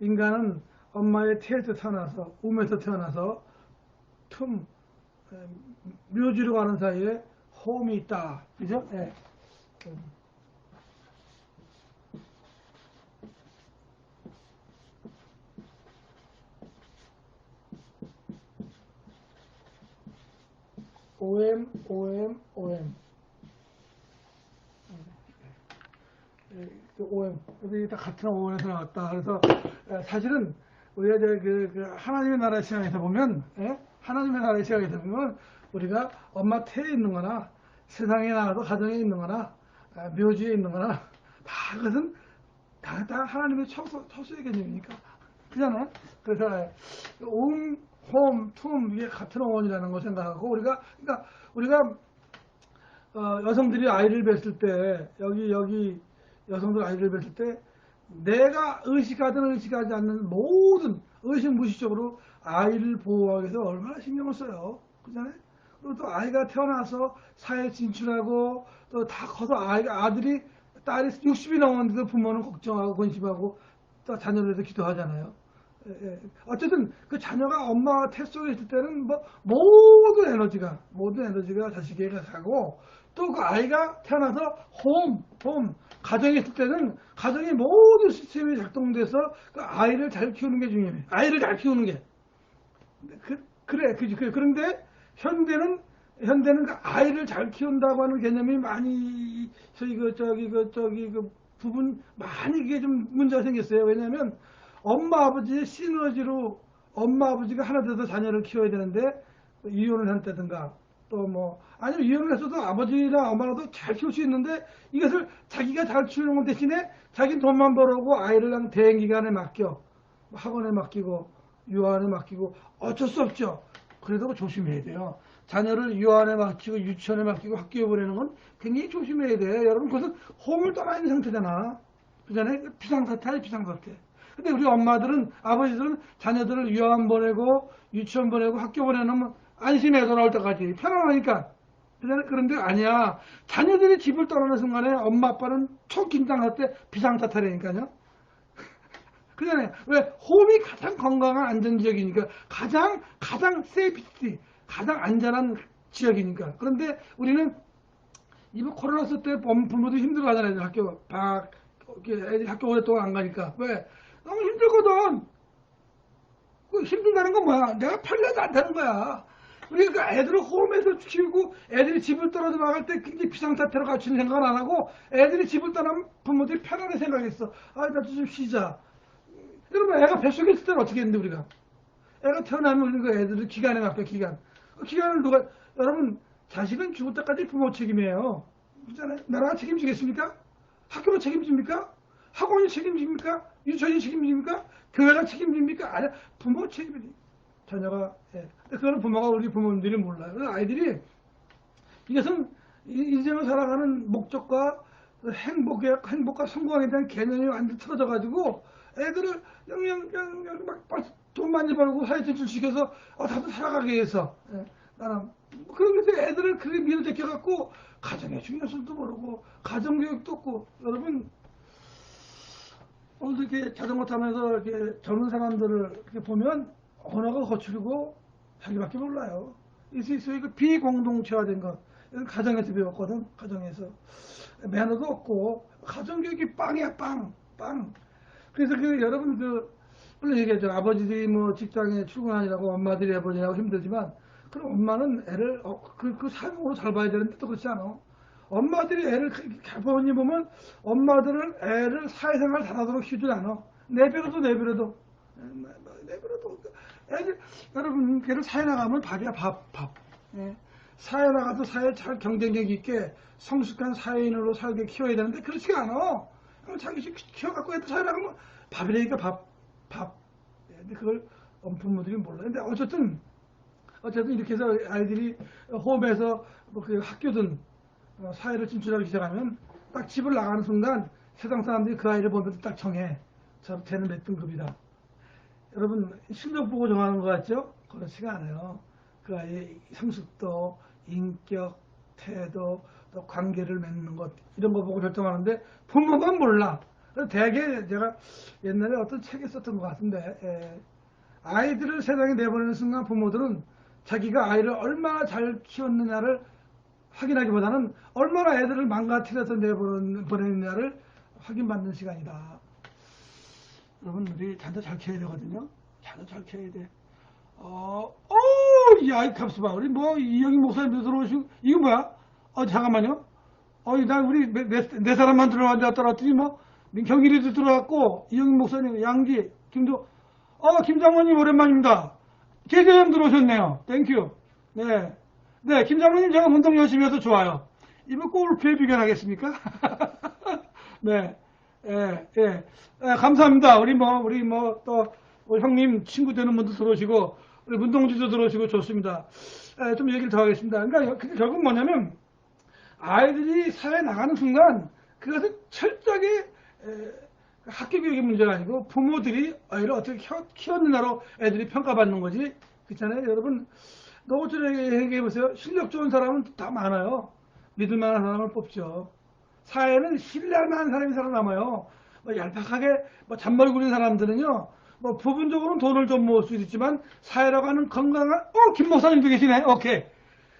인간은 엄마의 태에서 태어나서 몸에서 태어나서 틈 에, 묘지로 가는 사이에 홈이 있다. 그죠? 예. 음. OM, OM, OM. 예, 그 OM. 여기 다 같은 OM에서 나왔다. 그래서 예, 사실은 우리가 저 그, 그 하나님의 나라 시장에서 보면, 예? 하나님의 나라 시장에서 보면 우리가 엄마 태에 있는 거나 세상에 나와도 가정에 있는 거나 아, 묘지에 있는 거나 다 그것은 다, 다 하나님의 처소, 처소의 개념이니까. 그잖아요. 그래서 온, 홈, 툼 이게 같은 어원이라는 걸 생각하고 우리가 그러니까 우리가 어, 여성들이 아이를 뵀을 때 여기 여기 여성들 아이를 뵀을 때 내가 의식하든 의식하지 않는 모든 의식 무의식적으로 아이를 보호하기 위해서 얼마나 신경을 써요. 그잖아요. 그리고 또 아이가 태어나서 사회에 진출하고 또 다 커서 아이가 아들이 딸이 60이 넘었는데도 부모는 걱정하고 관심하고 또 자녀를 위해서 기도하잖아요. 예, 예. 어쨌든 그 자녀가 엄마 태 속에 있을 때는 뭐 모든 에너지가 모든 에너지가 자식에게 가고 또 그 아이가 태어나서 홈, 홈 가정에 있을 때는 가정의 모든 시스템이 작동돼서 그 아이를 잘 키우는 게 중요해. 아이를 잘 키우는 게. 그, 그래, 그지. 그런데 현대는 현대는 그 아이를 잘 키운다고 하는 개념이 많이 저기 그 저기 그 저기 그 부분 많이 이게 좀 문제가 생겼어요. 왜냐하면 엄마 아버지의 시너지로 엄마 아버지가 하나 돼서 자녀를 키워야 되는데 이혼을 한다든가 또 뭐 아니면 이혼을 했어도 아버지나 엄마라도 잘 키울 수 있는데 이것을 자기가 잘 키우는 것 대신에 자기 돈만 벌어오고 아이를 한 대행 기간에 맡겨 학원에 맡기고 유아원에 맡기고 어쩔 수 없죠. 그래도 조심해야 돼요. 자녀를 유아원에 맡기고 유치원에 맡기고 학교에 보내는 건 굉장히 조심해야 돼요. 여러분 그것은 홈을 떠나 있는 상태잖아. 그잖아요. 비상사태야 비상사태. 근데 우리 엄마들은 아버지들은 자녀들을 유아원 보내고 유치원 보내고 학교 보내놓으면 안심해 돌아올 때까지 편안하니까. 그런데 아니야. 자녀들이 집을 떠나는 순간에 엄마 아빠는 초긴장할 때 비상사태라니까요. 그잖아요. 왜? 홈이 가장 건강한 안전지역이니까. 가장 가장 세이피티 가장 안전한 지역이니까. 그런데 우리는 이번 코로나 때 부모들이 힘들어하잖아요. 학교 박 애들 학교 오랫동안 안 가니까. 왜? 너무 힘들거든. 그 힘든다는 건 뭐야? 내가 편리하지 않다는 거야. 우리가 애들을 홈에서 키우고 애들이 집을 떨어져 나갈 때 굉장히 비상사태로 갖추는 생각을 안 하고 애들이 집을 떠나면 부모들이 편하게 생각했어. 아, 나도 좀 쉬자. 여러분, 애가 뱃속에 있을 때는 어떻게 했는데, 우리가? 애가 태어나면 우리가 애들을 기간에 맡겨, 기간. 그 기간을 누가, 여러분, 자식은 죽을 때까지 부모 책임이에요. 그렇잖아요. 나라가 책임지겠습니까? 학교가 책임집니까? 학원이 책임집니까? 유치원이 책임집니까? 교회가 책임집니까? 아니, 부모 책임이지. 자녀가, 예. 그거는 부모가 우리 부모님들이 몰라요. 아이들이 이것은 인생을 살아가는 목적과 행복의, 행복과 성공에 대한 개념이 완전 히 틀어져 가지고 애들을 영영, 영영, 막, 돈 많이 벌고 사회 진출시켜서, 어, 다들 살아가게 해서, 예. 나는, 그런데 애들을 그렇게 밀어제껴 갖고, 가정의 중요성도 모르고, 가정교육도 없고, 여러분, 오늘도 이렇게 자전거 타면서 이렇게 젊은 사람들을 이렇게 보면 언어가 거칠고 자기밖에 몰라요. 이서 이거 비공동체화된 것. 가정에서 배웠거든. 가정에서 매너도 없고 가정교육이 빵이야 빵, 빵. 그래서 그 여러분 그 물론 얘기하죠. 아버지들이 뭐 직장에 출근하느라고 엄마들이 해보느라고 힘들지만 그럼 엄마는 애를 어, 그, 그 삶으로 잘 봐야 되는데 또 그렇지 않아. 엄마들이 애를 부모님 보면 엄마들은 애를 사회생활 잘하도록 키우지 않아. 내버려도 내버려도 내버려도 애들 여러분 걔를 사회 나가면 밥이야 밥 밥. 예. 사회 나가도 사회 잘 경쟁력 있게 성숙한 사회인으로 살게 키워야 되는데 그렇지가 않아. 자기 키워갖고 애들 사회 나가면 밥이라니까 밥 밥. 예, 근데 그걸 엄부모들이 몰라. 근데 어쨌든 어쨌든 이렇게 해서 아이들이 홈에서 뭐 그 학교든 어, 사회를 진출하기 시작하면 딱 집을 나가는 순간 세상 사람들이 그 아이를 보면서 딱 정해. 저 쟤는 몇 등급이다. 여러분 실력 보고 정하는 것 같죠? 그렇지가 않아요. 그 아이의 성숙도, 인격, 태도, 또 관계를 맺는 것 이런 거 보고 결정하는데 부모가 몰라. 대개 제가 옛날에 어떤 책에 썼던 것 같은데 예, 아이들을 세상에 내보내는 순간 부모들은 자기가 아이를 얼마나 잘 키웠느냐를 확인하기보다는 얼마나 애들을 망가뜨려서 내보내느냐를 확인받는 시간이다. 여러분 우리 잔도 잘 키워야 되거든요. 잔도 잘 키워야 돼. 어, 어, 야, 이 값을 봐. 우리 뭐, 이영희 목사님도 들어오시고, 이거 뭐야? 어, 잠깐만요. 어, 나 우리 네, 네, 네 사람만 들어왔다 왔더니 뭐, 민경일이도 들어왔고, 이영희 목사님, 양지, 김도, 어, 김장모님 오랜만입니다. 제재형 들어오셨네요. 땡큐. 네. 네, 김장모님 제가 운동 열심히 해서 좋아요. 이거 골프에 비견하겠습니까? 네. 예, 예, 예, 감사합니다. 우리 뭐, 우리 뭐, 또, 우리 형님 친구 되는 분도 들어오시고, 우리 문동지도 들어오시고 좋습니다. 예, 좀 얘기를 더 하겠습니다. 그러니까 그- 결국 뭐냐면, 아이들이 사회에 나가는 순간, 그것은 철저하게, 에, 학교 교육의 문제가 아니고, 부모들이 아이를 어떻게 키웠, 키웠느냐로 애들이 평가받는 거지. 그렇잖아요. 여러분, 노고철에게 얘기해보세요. 실력 좋은 사람은 다 많아요. 믿을 만한 사람을 뽑죠. 사회는 신뢰할 만한 사람이 살아남아요. 뭐 얄팍하게 뭐 잔머리 굴린 사람들은요, 뭐 부분적으로는 돈을 좀 모을 수 있지만 사회라고 하는 건강한, 어, 김 목사님도 계시네. 오케이.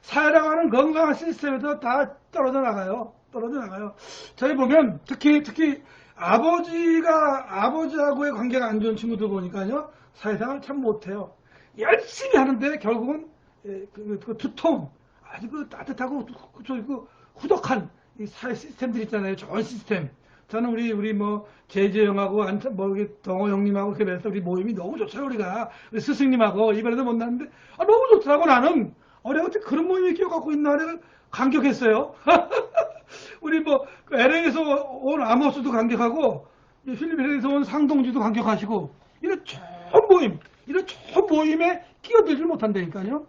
사회라고 하는 건강한 시스템에서 다 떨어져 나가요. 떨어져 나가요. 저희 보면 특히, 특히 아버지가, 아버지하고의 관계가 안 좋은 친구들 보니까요, 사회생활 참 못해요. 열심히 하는데 결국은 예, 그, 그 두통, 아주 그 따뜻하고 그 후덕한 이 사회 시스템들 있잖아요. 좋은 시스템. 저는 우리 우리 뭐 제재 형하고 이렇게 동호 형님하고 이렇게 해서 우리 모임이 너무 좋죠 우리가 우리 스승님하고 이번에도 만났는데 아 너무 좋더라고 나는 어 내가 어떻게 그런 모임에 끼어갖고 있나 내가 감격했어요. 우리 뭐 LA에서 온 아모스도 감격하고 이 필리핀에서 온 상동지도 감격하시고 이런 좋은 모임 이런 좋은 모임에 끼어들지 못한다니까요.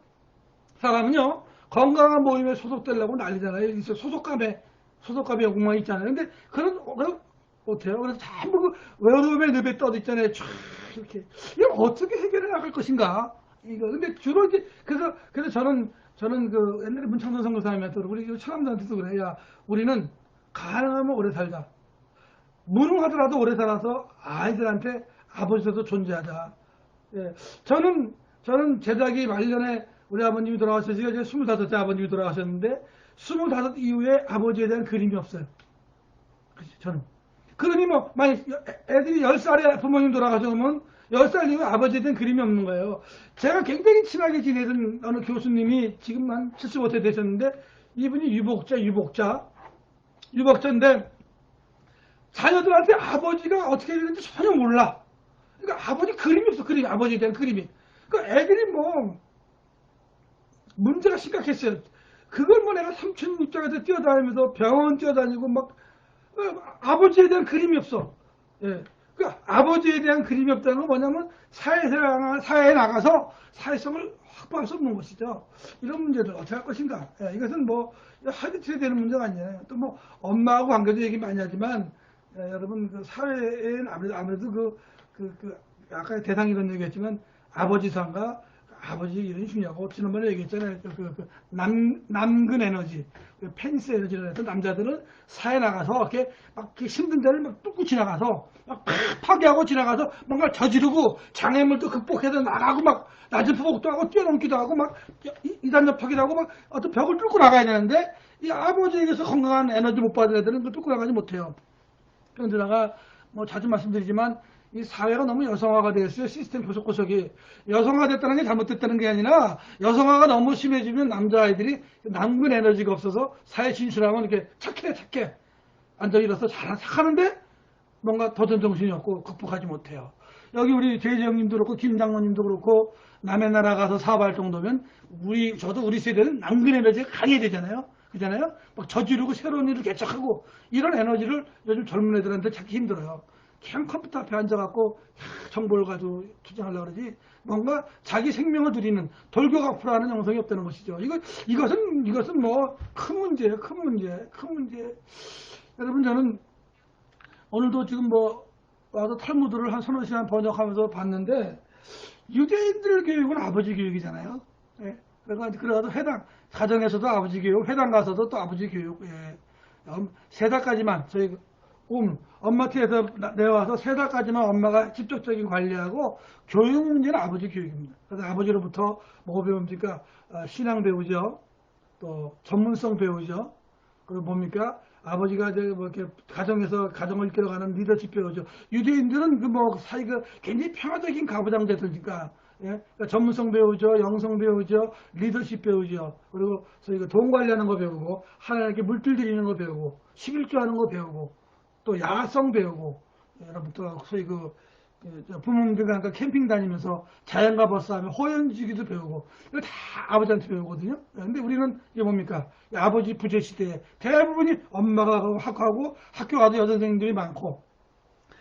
사람은요 건강한 모임에 소속되려고 난리잖아요. 소속감에 소속감에 욕망이 있잖아요. 근데 그런 못해요. 그래서 전부 그 외로움의 늪에 떠 있잖아요. 쫙 이렇게 이걸 어떻게 해결해 나갈 것인가? 이거 근데 주로 이제 그래서 그래서 저는 저는 그 옛날에 문창돈 선교사님한테 우리 청남자한테도 그래. 야 우리는 가능하면 오래 살자. 무능하더라도 오래 살아서 아이들한테 아버지로서 존재하자. 예. 저는, 저는 제작이 말년에 우리 아버님이 돌아가셔서 이제 25세 아버님이 돌아가셨는데, 25 이후에 아버지에 대한 그림이 없어요. 그치, 저는. 그러니 뭐, 만약 애들이 10살에 부모님 돌아가셨으면 10살 이후에 아버지에 대한 그림이 없는 거예요. 제가 굉장히 친하게 지내던 어느 교수님이 지금 한 75세 되셨는데, 이분이 유복자, 유복자. 유복자인데, 자녀들한테 아버지가 어떻게 되는지 전혀 몰라. 그러니까 아버지 그림이 없어, 그림이. 아버지에 대한 그림이. 그러니까 애들이 뭐, 문제가 심각했어요. 그걸 뭐 내가 삼촌 입장에서 뛰어다니면서 병원 뛰어다니고 막, 어, 아버지에 대한 그림이 없어. 예. 그 아버지에 대한 그림이 없다는 건 뭐냐면 사회에, 나가, 사회에 나가서 사회성을 확보할 수 없는 것이죠. 이런 문제들 어떻게 할 것인가. 예, 이것은 뭐 하드트에 되는 문제가 아니에요. 또 뭐 엄마하고 관계도 얘기 많이 하지만 예, 여러분 그 사회에는 아무래도 아무래도 그, 그, 그 아까 대상 이런 얘기했지만 아버지 상과 아버지 이런 중요하고 지난번에 얘기했잖아요. 그, 그, 그 남, 남근 에너지, 그 펜스 에너지를 해서 남자들은 사회 나가서 이렇게 막 이렇게 힘든 데를 막 뚫고 지나가서 막 파괴하고 지나가서 뭔가 저지르고 장애물도 극복해서 나가고 막 낮은 포복도 하고 뛰어넘기도 하고 막 이- 이단 접하기도 하고 막 어떤 벽을 뚫고 나가야 되는데 이 아버지에게서 건강한 에너지 못 받은 애들은 그 뚫고 나가지 못해요. 그런데다가 뭐 자주 말씀드리지만 이 사회가 너무 여성화가 되어 있어요. 시스템 구석구석이. 여성화됐다는 게 잘못됐다는 게 아니라 여성화가 너무 심해지면 남자아이들이 남근 에너지가 없어서 사회 진출하면 이렇게 착해 착해 앉아 일어서 잘 착하는데 뭔가 도전 정신이 없고 극복하지 못해요. 여기 우리 제이지 형님도 그렇고 김 장로님도 그렇고 남의 나라 가서 사업할 정도면 우리 저도 우리 세대는 남근 에너지가 강해야 되잖아요. 그잖아요. 막 저지르고 새로운 일을 개척하고 이런 에너지를 요즘 젊은 애들한테 찾기 힘들어요. 그냥 컴퓨터 앞에 앉아갖고 정보를 가지고 투자하려고 그러지 뭔가 자기 생명을 드리는 돌격 앞으로 하는 영성이 없다는 것이죠. 이거 이것은 이것은 뭐 큰 문제예요. 큰 문제, 큰 문제. 여러분 저는 오늘도 지금 뭐 와서 탈무드를 한 서너 시간 번역하면서 봤는데 유대인들 교육은 아버지 교육이잖아요. 예. 그래서 그래도 회당 가정에서도 아버지 교육, 회당 가서도 또 아버지 교육. 예. 음, 세 달까지만 저희 음, 엄마 뒤에서 나- 내려와서 세 달까지만 엄마가 직접적인 관리하고 교육 문제는 아버지 교육입니다. 그래서 아버지로부터 뭐 배웁니까? 아, 신앙 배우죠. 또 전문성 배우죠. 그리고 뭡니까? 아버지가 이제 뭐 이렇게 가정에서 가정을 이끌어 가는 리더십 배우죠. 유대인들은 그 뭐 사이가 굉장히 평화적인 가부장제들니까 예? 그러니까 전문성 배우죠, 영성 배우죠, 리더십 배우죠. 그리고 그돈 관리하는 거 배우고 하나님께 물질 드리는 거 배우고 11조 하는 거 배우고 또 야성 배우고 여러분 또 소위 그, 그저 부모님들과 함께 캠핑 다니면서 자연과 벌써하며 호연지기도 배우고 이거 다 아버지한테 배우거든요. 근데 우리는 이게 뭡니까? 이 아버지 부재 시대에 대부분이 엄마가 학교하고 학교 가도 여선생님들이 많고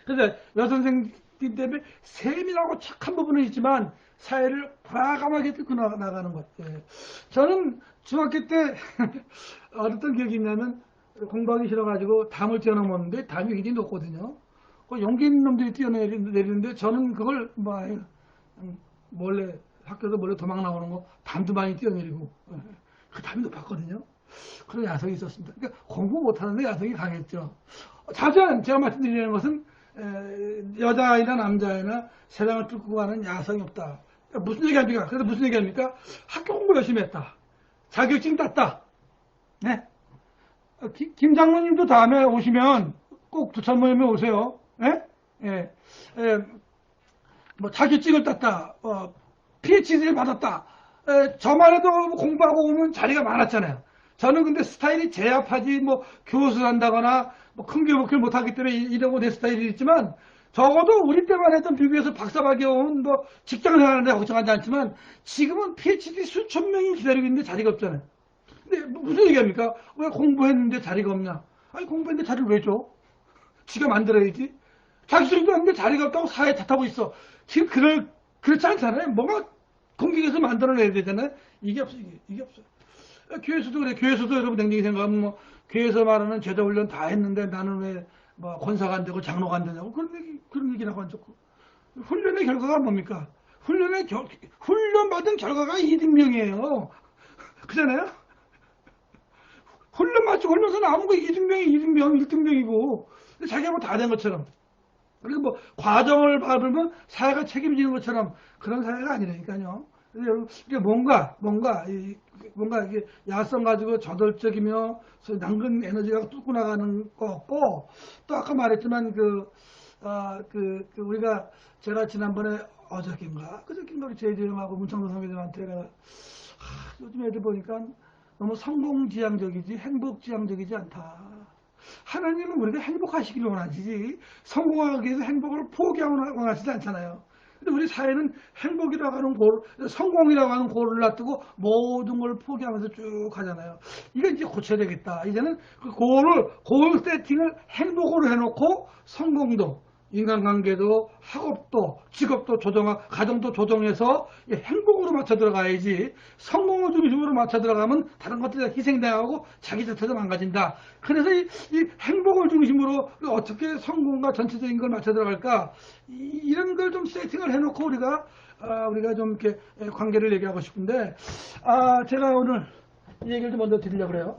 그래서 여선생님 때문에 세밀하고 착한 부분은 있지만 사회를 과감하게 뚫고 나- 나가는 것. 예. 저는 중학교 때 어떤 기억이 있냐면 공부하기 싫어가지고 담을 뛰어넘었는데 담이 굉장히 높거든요. 그 용기 있는 놈들이 뛰어내리는데 저는 그걸 뭐 음, 몰래 학교에서 몰래 도망 나오는 거 담도 많이 뛰어내리고 예. 그 담이 높았거든요. 그런 야성이 있었습니다. 그러니까 공부 못하는 데 야성이 강했죠. 자세한 제가 말씀드리는 것은 에, 여자아이나 남자아이나 세상을 뚫고 가는 야성이 없다. 무슨 얘기합니까? 그래서 무슨 얘기합니까? 학교 공부 열심히 했다. 자격증 땄다. 김, 김 장로님도 다음에 오시면 꼭 두천 모임에 오세요. 예? 예. 예. 뭐 자격증을 땄다. 어, PhD를 받았다. 에, 저만 해도 공부하고 오면 자리가 많았잖아요. 저는 근데 스타일이 제압하지 뭐 교수를 한다거나 뭐 큰 교복을 못하기 때문에 이- 이러고 내 스타일이 있지만 적어도 우리 때만 해도 비교해서 박사학위 온뭐 직장 생활하는데 걱정하지 않지만 지금은 PhD 수천 명이 기다리고 있는데 자리가 없잖아요. 근데 뭐 무슨 얘기합니까? 왜 공부했는데 자리가 없냐? 아니 공부했는데 자리를 왜 줘? 지가 만들어야지. 자기 소리도 하는데 자리가 없다고 사회 탓하고 있어. 지금 그럴, 그렇지 않잖아요. 뭔가 공격해서 만들어내야 되잖아요. 이게 없어, 이게, 이게 없어. 교회에서도 그래. 교회에서도 여러분 냉정히 생각하면 뭐, 교회에서 말하는 제자 훈련 다 했는데 나는 왜, 뭐, 권사가 안 되고 장로가 안 되냐고. 그런 얘기, 그런 얘기라고 한 적고. 훈련의 결과가 뭡니까? 훈련의 결, 훈련 받은 결과가 이등병이에요. 그잖아요? 훈련 맞추고 훈련서 나온 거 이등병이 이등병, 일등병이고. 자기가 뭐 다 된 것처럼. 그리고 뭐 과정을 밟으면 사회가 책임지는 것처럼 그런 사회가 아니라니까요. 여러분, 이게 뭔가 뭔가 이- 뭔가 이게 야성 가지고 저돌적이며 낭근 에너지가 뚫고 나가는 거 없고 또 아까 말했지만 그, 아, 그, 그 우리가 제가 지난번에 어저께인가 그저께인가 우리 제이들하고 문창도 선배들한테 하, 요즘 애들 보니까 너무 성공지향적이지 행복지향적이지 않다. 하나님은 우리가 행복하시기를 원하시지 성공하기 위해서 행복을 포기하고 원하시지 않잖아요. 근데 우리 사회는 행복이라고 하는 골, 성공이라고 하는 골을 놔두고 모든 걸 포기하면서 쭉 가잖아요. 이거 이제 고쳐야 되겠다. 이제는 그 골을, 골 세팅을 행복으로 해놓고 성공도, 인간관계도, 학업도, 직업도 조정하, 가정도 조정해서 이 행복으로 맞춰 들어가야지 성공을 중심으로 맞춰 들어가면 다른 것들이 희생당하고 자기 자체도 망가진다. 그래서 이, 이 행복을 중심으로 어떻게 성공과 전체적인 걸 맞춰 들어갈까 이, 런 걸 좀 세팅을 해놓고 우리가 아, 우리가 좀 이렇게 관계를 얘기하고 싶은데 아 제가 오늘 이 얘기를 좀 먼저 드리려고 그래요.